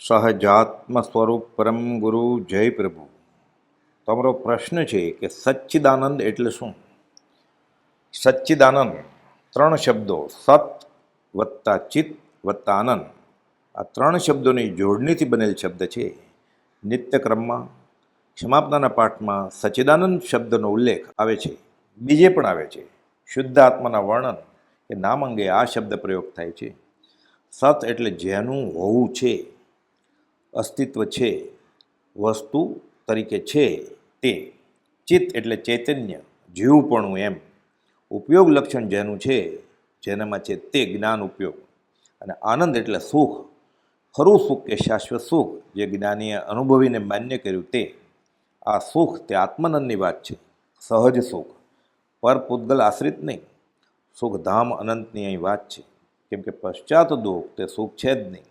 સહજાત્મ સ્વરૂપ પરમ ગુરુ જય પ્રભુ. તમારો પ્રશ્ન છે કે સચ્ચિદાનંદ એટલે શું? સચ્ચિદાનંદ ત્રણ શબ્દો, સત વત્તા ચિત્ત વત્તા આનંદ. આ ત્રણ શબ્દોની જોડણીથી બનેલ શબ્દ છે નિત્યક્રમમાં ક્ષમાપનાના પાઠમાં સચ્ચિદાનંદ શબ્દનો ઉલ્લેખ આવે છે. બીજે પણ આવે છે, શુદ્ધ આત્માના વર્ણન કે નામ અંગે આ શબ્દ પ્રયોગ થાય છે. સત એટલે જેનું હોવું છે. અસ્તિત્વ છે, વસ્તુ તરીકે છે તે. ચિત્ત એટલે ચૈતન્ય, જીવપણું એમ. ઉપયોગ લક્ષણ જેનું છે, જેનામાં છે તે જ્ઞાન ઉપયોગ. અને આનંદ એટલે સુખ. ખરું સુખ કે શાશ્વત સુખ, જે જ્ઞાનીએ અનુભવીને માન્ય કર્યું તે. આ સુખ તે આત્માનંદની વાત છે. સહજ સુખ. પર પૂતગલ આશ્રિત નહીં. સુખધામ અનંતની અહીં વાત છે. કેમ કે પશ્ચાત દુઃખ તે સુખ છે જ નહીં.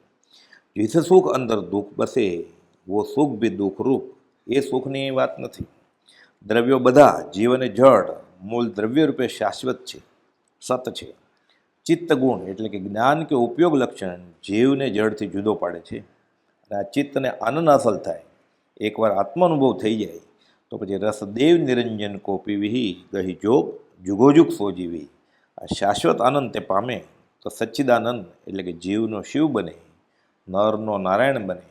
जिस સુખ અંદર દુઃખ બસે, વો સુખ બી દુઃખરૂપ, એ સુખની વાત નથી. દ્રવ્યો બધા, જીવને જળ, મૂળ દ્રવ્ય રૂપે શાશ્વત છે, સત છે. ચિત્ત ગુણ એટલે કે જ્ઞાન કે ઉપયોગ લક્ષણ જીવને જળથી જુદો પાડે છે. અને આ ચિત્તને આનંદ હાંસલ થાય. એકવાર આત્માનુભવ થઈ જાય, તો પછી રસદેવ નિરંજન કોપી વિહી, ગહી જોગ જુગોજુગ સોજીવી આ શાશ્વત આનંદ તે પામે, તો સચ્ચિદાનંદ એટલે કે જીવનો શિવ બને. નરનો નારાયણ બને,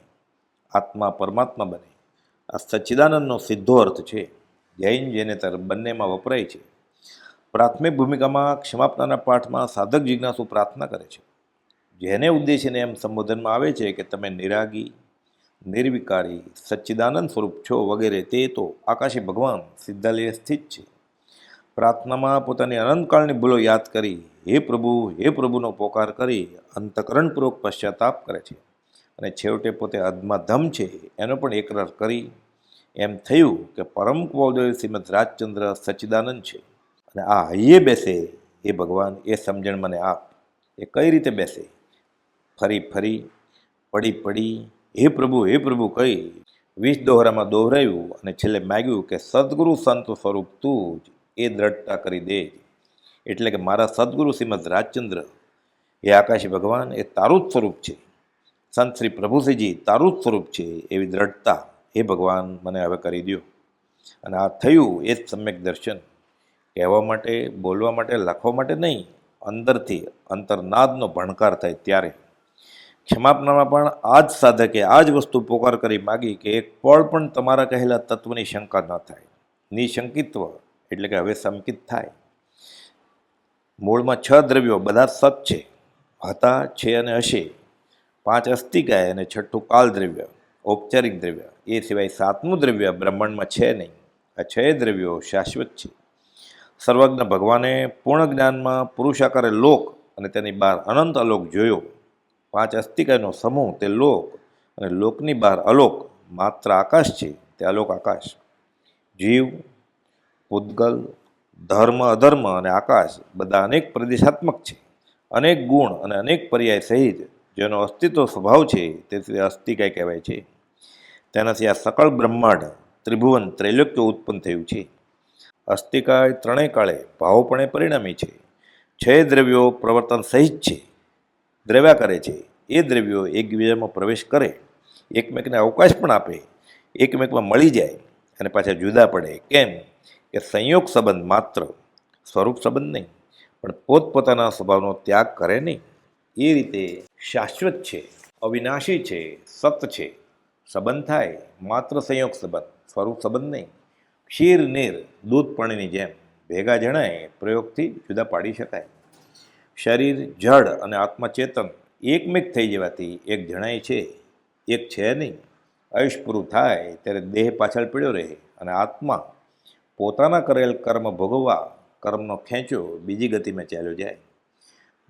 આત્મા પરમાત્મા બને. આ સચ્ચિદાનંદનો સીધો અર્થ છે. જૈન જૈનેતર બંનેમાં વપરાય છે. પ્રાથમિક ભૂમિકામાં ક્ષમાપનાના પાઠમાં સાધક જિજ્ઞાસુ પ્રાર્થના કરે છે. જેને ઉદ્દેશીને એમ સંબોધનમાં આવે છે કે તમે નિરાગી, નિર્વિકારી, સચ્ચિદાનંદ સ્વરૂપ છો વગેરે તે તો આકાશી ભગવાન સિદ્ધાલય સ્થિત છે. પ્રાર્થનામાં પોતાની અનંતકાળની ભૂલો યાદ કરી, હે પ્રભુ, હે પ્રભુનો પોકાર કરી અંતકરણપૂર્વક પશ્ચાતાપ કરે છે. અને છેવટે પોતે અધમાધમ છે, એનો પણ એકરાર કરી એમ થયું કે પરમ કુવોદય શ્રીમદ રાજચંદ્ર સચ્ચિદાનંદ છે. અને આ હૈયે બેસે એ ભગવાન, એ સમજણ મને આપ. એ કઈ રીતે બેસે? ફરી ફરી, પડી પડી, હે પ્રભુ હે પ્રભુ કહી વીસ દોહરામાં દોહરાયું અને છેલ્લે માગ્યું કે સદગુરુ સંત સ્વરૂપ તું જ એ દ્રઢતા કરી દે. એટલે કે મારા સદગુરુ શ્રીમદ રાજચંદ્ર એ આકાશી ભગવાન, એ તારું જ સ્વરૂપ છે. સંત શ્રી પ્રભુશ્રીજી તારું જ સ્વરૂપ છે એવી દ્રઢતા. એ ભગવાન, મને હવે કરી દો અને આ થયું એ જ સમ્યક દર્શન. કહેવા માટે, બોલવા માટે, લખવા માટે નહીં, અંદરથી અંતરનાદનો ભણકાર થાય ત્યારે. ક્ષમાપનામાં પણ આ જ સાધકે આ જ વસ્તુ પોકાર કરી માગી કે એક પળ પણ તમારા કહેલા તત્વની શંકા ન થાય. નિશંકિત્વ એટલે કે હવે સંકિત થાય. મૂળમાં છ દ્રવ્યો બધા સત છે. હતા છે અને હશે. પાંચ અસ્તિકાય અને છઠ્ઠું કાલ દ્રવ્ય, ઔપચારિક દ્રવ્ય. એ સિવાય સાતમું દ્રવ્ય બ્રહ્માંડમાં છે નહીં. આ છ દ્રવ્યો શાશ્વત છે. સર્વજ્ઞ ભગવાને પૂર્ણ જ્ઞાનમાં પુરુષાકારે લોક અને તેની બહાર અનંત અલોક જોયો. પાંચ અસ્તિકાયનો સમૂહ, તે લોક અને લોકની બહાર અલોક. માત્ર આકાશ છે, તે અલોક આકાશ. જીવ પૂદગલ ધર્મ, અધર્મ અને આકાશ બધા અનેક પ્રદેશાત્મક છે. અનેક ગુણ અને અનેક પર્યાય સહિત જેનો અસ્તિત્વ સ્વભાવ છે તેથી અસ્તિકાય કહેવાય છે. તેનાથી આ સકળ બ્રહ્માંડ ત્રિભુવન ત્રૈલોક્ય ઉત્પન્ન થયું છે. અસ્થિકાય ત્રણેય કાળે ભાવપણે પરિણામી છે. છ દ્રવ્યો પ્રવર્તન સહિત છે. દ્રવ્યા કરે છે. એ દ્રવ્યો એકબીજામાં પ્રવેશ કરે. એકમેકને અવકાશ પણ આપે. એકમેકમાં મળી જાય. અને પાછા જુદા પડે. કેમ? કે સંયોગ સંબંધ માત્ર સ્વરૂપ સંબંધ નહીં, પણ પોતપોતાના સ્વભાવનો ત્યાગ કરે નહીં. એ રીતે શાશ્વત છે, અવિનાશી છે, સત છે. સંબંધ થાય, માત્ર સંયોગ સંબંધ, સ્વરૂપ સંબંધ નહીં. ક્ષીર, નીર, દૂધ પાણીની જેમ ભેગા જણાય, પ્રયોગથી જુદા પાડી શકાય. શરીર જડ અને આત્મચેતન એકમેક થઈ જવાથી એક જણાય છે, એક છે નહીં. આયુષ પૂરું થાય ત્યારે દેહ પાછળ પીડ્યો રહે અને આત્મા પોતાના કરેલ કર્મ ભોગવવા, કર્મનો ખેંચો બીજી ગતિમાં ચાલ્યો જાય.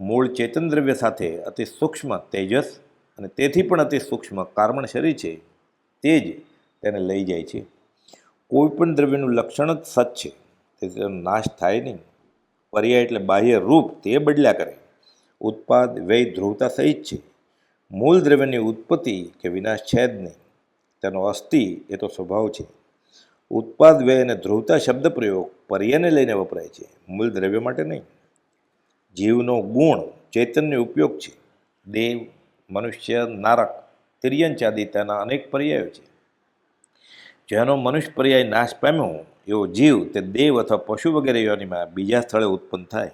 મૂળ ચેતન દ્રવ્ય સાથે અતિ સૂક્ષ્મ તેજસ અને તેથી પણ અતિ સૂક્ષ્મ કાર્બન શરીર છે, તે જ તેને લઈ જાય છે. કોઈપણ દ્રવ્યનું લક્ષણ જ સત છે તેથી તેનો નાશ થાય નહીં. પર્યાય એટલે બાહ્ય રૂપ તે બદલ્યા કરે. ઉત્પાદ, વ્યય, ધ્રુવતા સહિત છે. મૂળ દ્રવ્યની ઉત્પત્તિ કે વિનાશ છે જ નહીં. તેનો અસ્થિ એ તો સ્વભાવ છે. ઉત્પાદ, વ્યય અને ધ્રુવતા શબ્દ પ્રયોગ પર્યાયને લઈને વપરાય છે. મૂળ દ્રવ્ય માટે નહીં. જીવનો ગુણ, ચૈતન્ય ઉપયોગ છે. દેવ, મનુષ્ય, નારક તિર્યંચાદી તેના અનેક પર્યાયો છે. જેનો મનુષ્ય પર્યાય નાશ પામ્યો એવો જીવ તે દેવ અથવા પશુ વગેરે યોનિમાં બીજા સ્થળે ઉત્પન્ન થાય.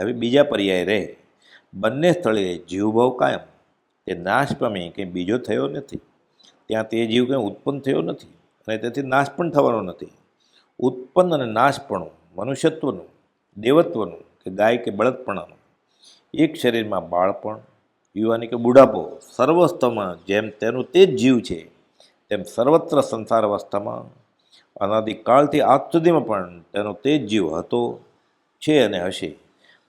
હવે બીજા પર્યાય રહે. બંને સ્થળે જીવભાવ કાયમ. તે નાશ પામી કંઈ બીજો થયો નથી. ત્યાં તે જીવ કંઈ ઉત્પન્ન થયો નથી અને તેથી નાશ પણ થવાનો નથી. ઉત્પન્ન અને નાશ પણ મનુષ્યત્વનું, દેવત્વનું કે ગાય કે બળદપણાનો. એક શરીરમાં બાળપણ, યુવાની કે બુઢાપો, સર્વસ્થમાં જેમ તેનું તે જ જીવ છે, તેમ સર્વત્ર સંસાર અવસ્થામાં અનાદિકાળથી આજ સુધીમાં પણ તેનો તે જ જીવ હતો, છે અને હશે.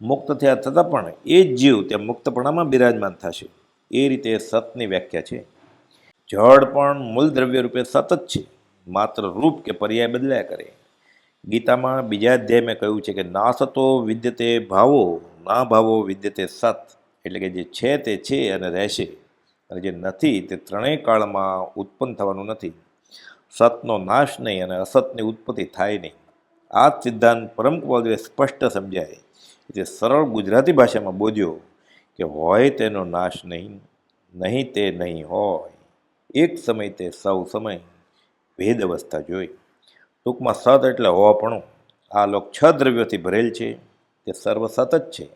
મુક્ત થયા છતાં પણ એ જ જીવ તે મુક્તપણામાં બિરાજમાન થશે. એ રીતે સતની વ્યાખ્યા છે. જળ પણ મૂળ દ્રવ્ય રૂપે સતત છે, માત્ર રૂપ કે પર્યાય બદલાયા કરે. ગીતામાં બીજા અધ્યાય મેં કહ્યું છે કે ના સતો વિદ્યતે ભાવો, ના ભાવો વિદ્યતે સત, એટલે કે જે છે તે છે અને રહેશે. અને જે નથી તે ત્રણેય કાળમાં ઉત્પન્ન થવાનું નથી. સતનો નાશ નહીં અને અસતની ઉત્પત્તિ થાય નહીં. આ જ સિદ્ધાંત પરમ સ્પષ્ટ સમજાય તે સરળ ગુજરાતી ભાષામાં બોલ્યો કે હોય તેનો નાશ નહીં નહીં તે નહીં હોય. એક સમય તે સૌ સમય ભેદ અવસ્થા જોઈ. ટૂંકમાં સત એટલે હોવાપણું આ લોક છ દ્રવ્યોથી ભરેલ છે. તે સર્વ સતત છે.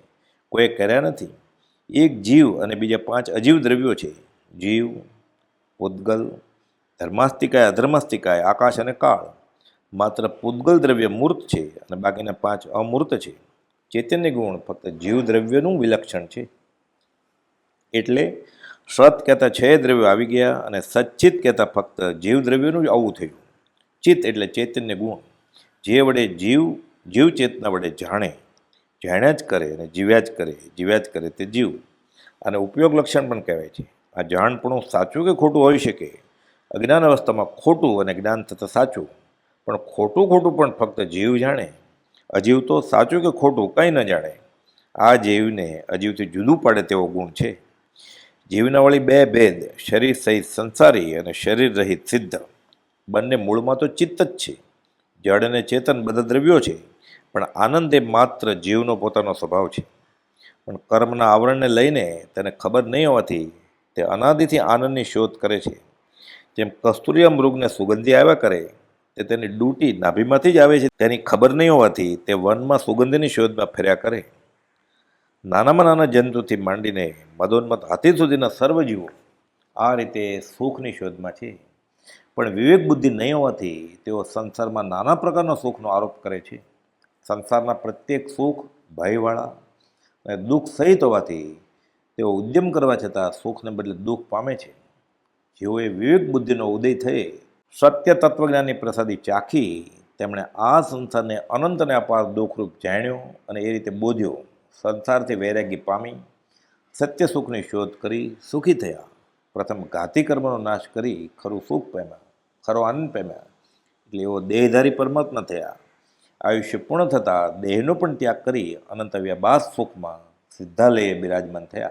કોઈ કર્યા નથી. એક જીવ અને બીજા પાંચ અજીવ દ્રવ્યો છે. જીવ પૂદગલ ધર્માસ્તિકાય, અધર્માસ્તિકાય, આકાશ અને કાળ. માત્ર પૂદગલ દ્રવ્ય મૂર્ત છે અને બાકીના પાંચ અમૂર્ત છે. ચૈતન્ય ગુણ ફક્ત જીવ દ્રવ્યનું વિલક્ષણ છે. એટલે સત કહેતા છ દ્રવ્યો આવી ગયા અને સચ્ચિત કહેતા ફક્ત જીવ દ્રવ્યનું જ આવું થયું. ચિત્ત એટલે ચૈતન્ય ગુણ. જે વડે જીવ જીવ ચેતના વડે જાણે, જાણ્યા જ કરે અને જીવ્યા જ કરે, જીવ્યા જ કરે તે જીવ. અને ઉપયોગ લક્ષણ પણ કહેવાય છે. આ જાણપણું સાચું કે ખોટું હોઈ શકે? અજ્ઞાન અવસ્થામાં ખોટું અને જ્ઞાન થતાં સાચું. પણ ખોટું ખોટું પણ ફક્ત જીવ જાણે. અજીવ તો સાચું કે ખોટું કંઈ ન જાણે. આ જીવને અજીવથી જુદું પાડે તેવો ગુણ છે. જીવના વળી બે ભેદ, શરીર સહિત સંસારી અને શરીર રહિત સિદ્ધ. બંને મૂળમાં તો ચિત્ત જ છે. જળ અને ચેતન બધા દ્રવ્યો છે, પણ આનંદ એ માત્ર જીવનો પોતાનો સ્વભાવ છે. પણ કર્મના આવરણને લઈને તેને ખબર નહીં હોવાથી તે અનાદિથી આનંદની શોધ કરે છે. જેમ કસ્તુરિયા મૃગને સુગંધી આવ્યા કરે, તે તેની ડૂટી નાભીમાંથી જ આવે છે. તેની ખબર નહીં હોવાથી તે વનમાં સુગંધની શોધમાં ફેર્યા કરે. નાનામાં નાના જંતુથી માંડીને મદોન્મત હાથી સુધીના સર્વ જીવો આ રીતે સુખની શોધમાં છે. પણ વિવેક બુદ્ધિ નહીં હોવાથી તેઓ સંસારમાં નાના પ્રકારના સુખનો આરોપ કરે છે. સંસારના પ્રત્યેક સુખ ભયવાળા અને દુઃખ સહિત હોવાથી તેઓ ઉદ્યમ કરવા છતાં સુખને બદલે દુઃખ પામે છે. જેઓએ વિવેક બુદ્ધિનો ઉદય થઈ સત્ય તત્વજ્ઞાનની પ્રસાદી ચાખી તેમણે આ સંસારને અનંતને અપાર દુઃખરૂપ જાણ્યો અને એ રીતે બોધ્યો. સંસારથી વૈરાગ્ય પામી સત્ય સુખની શોધ કરી સુખી થયા. પ્રથમ ઘાતી કર્મનો નાશ કરી ખરું સુખ પામ્યા ખરો આનંદ પામ્યા એટલે એવો દેહધારી પરમાત્મા થયા. આયુષ્ય પૂર્ણ થતાં દેહનો પણ ત્યાગ કરી અનંત આવ્યા બાદ સુખમાં સિદ્ધાલયે બિરાજમાન થયા.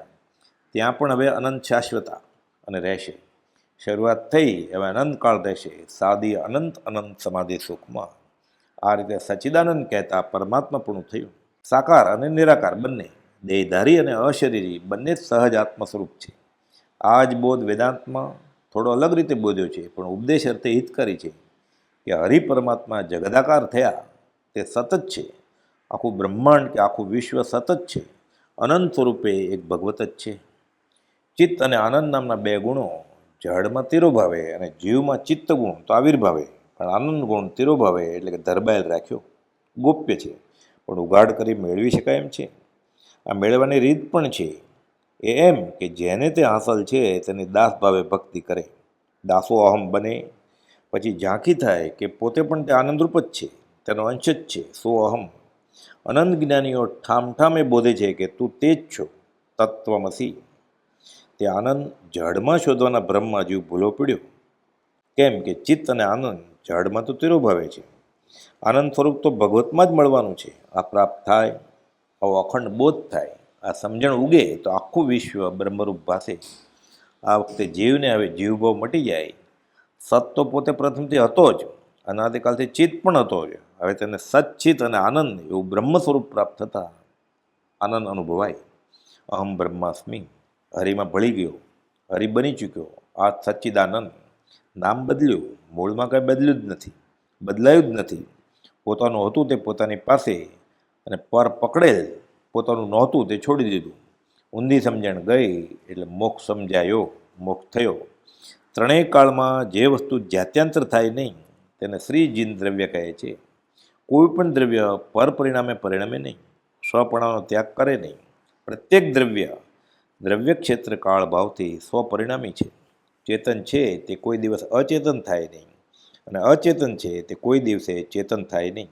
ત્યાં પણ હવે અનંત શાશ્વતા અને રહેશે. શરૂઆત થઈ હવે અનંતકાળ રહેશે. સાદી અનંત અનંત સમાધિ સુખમાં. આ રીતે સચ્ચિદાનંદ કહેતા પરમાત્મા પૂર્ણ થયું. સાકાર અને નિરાકાર બંને, દેહધારી અને અશરીરી બંને સહજ આત્મ સ્વરૂપ છે. આ જ બોધ વેદાંતમાં થોડો અલગ રીતે બોધ્યો છે, પણ ઉપદેશ અર્થે હિતકારી છે કે હરિ પરમાત્મા જગદાકાર થયા, તે સતત છે. આખું બ્રહ્માંડ કે આખું વિશ્વ સતત છે. અનંત સ્વરૂપે એક ભગવત જ છે. ચિત્ત અને આનંદ નામના બે ગુણો જળમાં તિરોભાવે અને જીવમાં ચિત્ત ગુણ તો આવિર્ભાવે, પણ આનંદ ગુણ તિરોભાવે એટલે કે ધરબાયેલ રાખ્યો. ગોપ્ય છે, પણ ઉગાડ કરી મેળવી શકાય એમ છે. આ મેળવવાની રીત પણ છે. એ એમ કે જેને તે હાંસલ છે, તેની દાસ ભાવે ભક્તિ કરે. દાસો અહમ બને. પછી ઝાંખી થાય કે પોતે પણ તે આનંદરૂપ જ છે, તેનો અંશ જ છે, સો અહમ. અનંત જ્ઞાનીઓ ઠામઠામે બોધે છે કે તું તે જ છો, તત્વમસી. તે આનંદ જળમાં શોધવાના ભ્રમમાં જીવ ભૂલો પીડ્યો. કેમ કે ચિત્ત અને આનંદ જળમાં તો તિરોભાવે છે. આનંદ સ્વરૂપ તો ભગવતમાં જ મળવાનું છે. આ પ્રાપ્ત થાય, આવો અખંડ બોધ થાય. આ સમજણ ઉગે તો આખું વિશ્વ બ્રહ્મરૂપ ભાષે આ વખતે જીવને હવે જીવભાવ મટી જાય. સત તો પોતે પ્રથમથી હતો જ, અનાદિકાલથી ચિત્ત પણ હતો જ. હવે તેને સચ્ચિત અને આનંદ એવું બ્રહ્મ સ્વરૂપ પ્રાપ્ત થતા આનંદ અનુભવાય. અહમ બ્રહ્માસ્મી, હરિમાં ભળી ગયો, હરિ બની ચૂક્યો, આ સચ્ચિદાનંદ નામ બદલ્યું, મૂળમાં કંઈ બદલ્યું જ નથી, બદલાયું જ નથી. પોતાનું હતું તે પોતાની પાસે અને પર પકડેલ પોતાનું નહોતું, તે છોડી દીધું. ઊંધી સમજણ ગઈ, એટલે મોક્ષ સમજાયો, મોક્ષ થયો. ત્રણેય કાળમાં જે વસ્તુ જાત્યાંતર થાય નહીં, તેને શ્રીજીન દ્રવ્ય કહે છે. કોઈ પણ દ્રવ્ય પર પરિણામે પરિણમે નહીં, સ્વપણાનો ત્યાગ કરે નહીં. પ્રત્યેક દ્રવ્ય દ્રવ્ય ક્ષેત્ર કાળ ભાવથી સ્વપરિણામી છે. ચેતન છે, તે કોઈ દિવસ અચેતન થાય નહીં. અને અચેતન છે, તે કોઈ દિવસે ચેતન થાય નહીં.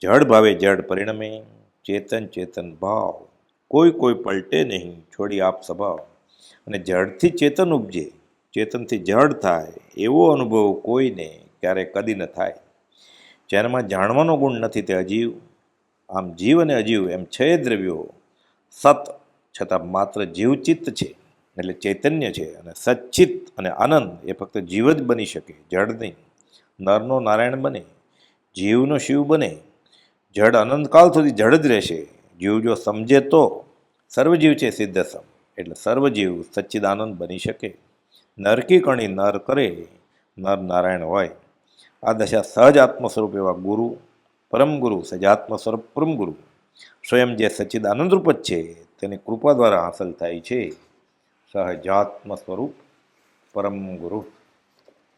જડ ભાવે જડ પરિણમે ચેતન ચેતન ભાવ. કોઈ કોઈ પલટે નહીં, છોડી આપ સ્વભાવ. અને જડથી ચેતન ઉપજે. ચેતનથી જડ થાય, એવો અનુભવ કોઈને ક્યારે કદી ન થાય. જેનામાં જાણવાનો ગુણ નથી તે અજીવ. આમ જીવ અને અજીવ એમ છે દ્રવ્યો. સત છતાં માત્ર જીવચિત્ત છે, એટલે ચૈતન્ય છે અને સચ્ચિત અને આનંદ એ ફક્ત જીવ જ બની શકે, જડ નહીં. નરનો નારાયણ બને, જીવનો શિવ બને જડ અનંતકાળ સુધી જડ જ રહેશે. જીવ જો સમજે તો સર્વજીવ છે સિદ્ધસમ એટલે સર્વજીવ સચ્ચિદાનંદ બની શકે. નરકી કણી નર કરે, નર નારાયણ હોય. આ દશા સહજ આત્મ સ્વરૂપ એવા ગુરુ, પરમ ગુરુ સજાત્મ સ્વરૂપ પરમ ગુરુ. સ્વયં જે સચ્ચિદાનંદ રૂપ જ છે, તેની કૃપા દ્વારા હાંસલ થાય છે. સહજાત્મ સ્વરૂપ પરમ ગુરુ.